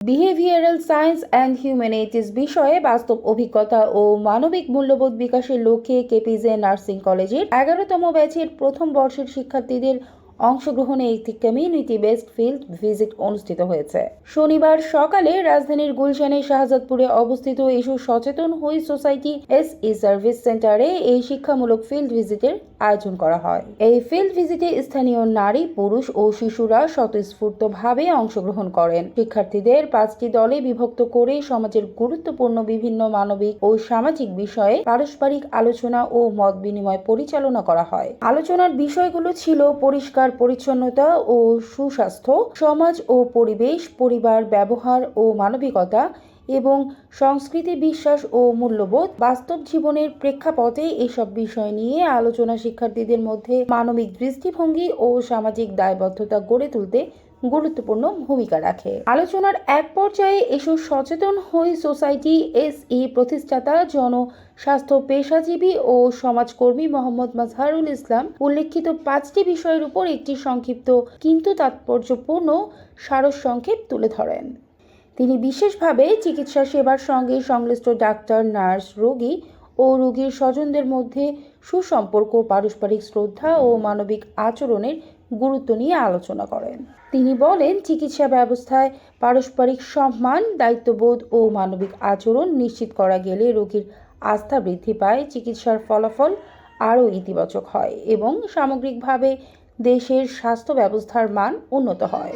Behavioural science and humanities বিষয়ে বাস্তব অভিজ্ঞতা ও মানবিক মূল্যবোধ বিকাশের লক্ষ্যে কেপিজে নার্সিং কলেজের এগারোতম ব্যাচের প্রথম বর্ষের শিক্ষার্থীদের অংশগ্রহণে একটি কমিউনিটি বেসড ফিল্ড ভিজিট অনুষ্ঠিত হয়েছে। শনিবার সকালে রাজধানীর গুলশানের শাহজাদপুরে অবস্থিত এসব সচেতন হই সোসাইটি এস ই সার্ভিস সেন্টারে এই শিক্ষামূলক ফিল্ড ভিজিটের আয়োজন করা হয়। এই ফিল্ড ভিজিটে স্থানীয় নারী, পুরুষ ও শিশুরা স্বতঃস্ফূর্তভাবে অংশগ্রহণ করেন। শিক্ষার্থীদের পাঁচটি দলে বিভক্ত করে সমাজের গুরুত্বপূর্ণ বিভিন্ন মানবিক ও সামাজিক বিষয়ে পারস্পরিক আলোচনা ও মত বিনিময় পরিচালনা করা হয়। আলোচনার বিষয়গুলো ছিল পরিষ্কার পরিচ্ছন্নতা ও সুস্বাস্থ্য, সমাজ ও পরিবেশ, পরিবার ব্যবহার ও মানবিকতা এবং সংস্কৃতি বিশ্বাস ও মূল্যবোধ বাস্তব জীবনের প্রেক্ষাপটে এসব বিষয় নিয়ে আলোচনা শিক্ষার্থীদের মধ্যে মানবিক দৃষ্টিভঙ্গি ও সামাজিক দায়বদ্ধতা গড়ে তুলতে গুরুত্বপূর্ণ ভূমিকা রাখে। আলোচনার এক পর্যায়ে এসব সচেতন হই সোসাইটি এস ই প্রতিষ্ঠাতা, জন স্বাস্থ্য পেশাজীবী ও সমাজকর্মী মোহাম্মদ মাজহারুল ইসলাম উল্লেখিত পাঁচটি বিষয়ের উপর একটি সংক্ষিপ্ত কিন্তু তাৎপর্যপূর্ণ সারসংক্ষেপ তুলে ধরেন। তিনি বিশেষভাবে চিকিৎসা সেবার সঙ্গে সংশ্লিষ্ট ডাক্তার, নার্স, রোগী ও রোগীর স্বজনদের মধ্যে সুসম্পর্ক, পারস্পরিক শ্রদ্ধা ও মানবিক আচরণের গুরুত্ব নিয়ে আলোচনা করেন। তিনি বলেন, চিকিৎসা ব্যবস্থায় পারস্পরিক সম্মান, দায়িত্ববোধ ও মানবিক আচরণ নিশ্চিত করা গেলে রোগীর আস্থা বৃদ্ধি পায়, চিকিৎসার ফলাফল আরও ইতিবাচক হয় এবং সামগ্রিকভাবে দেশের স্বাস্থ্য ব্যবস্থার মান উন্নত হয়।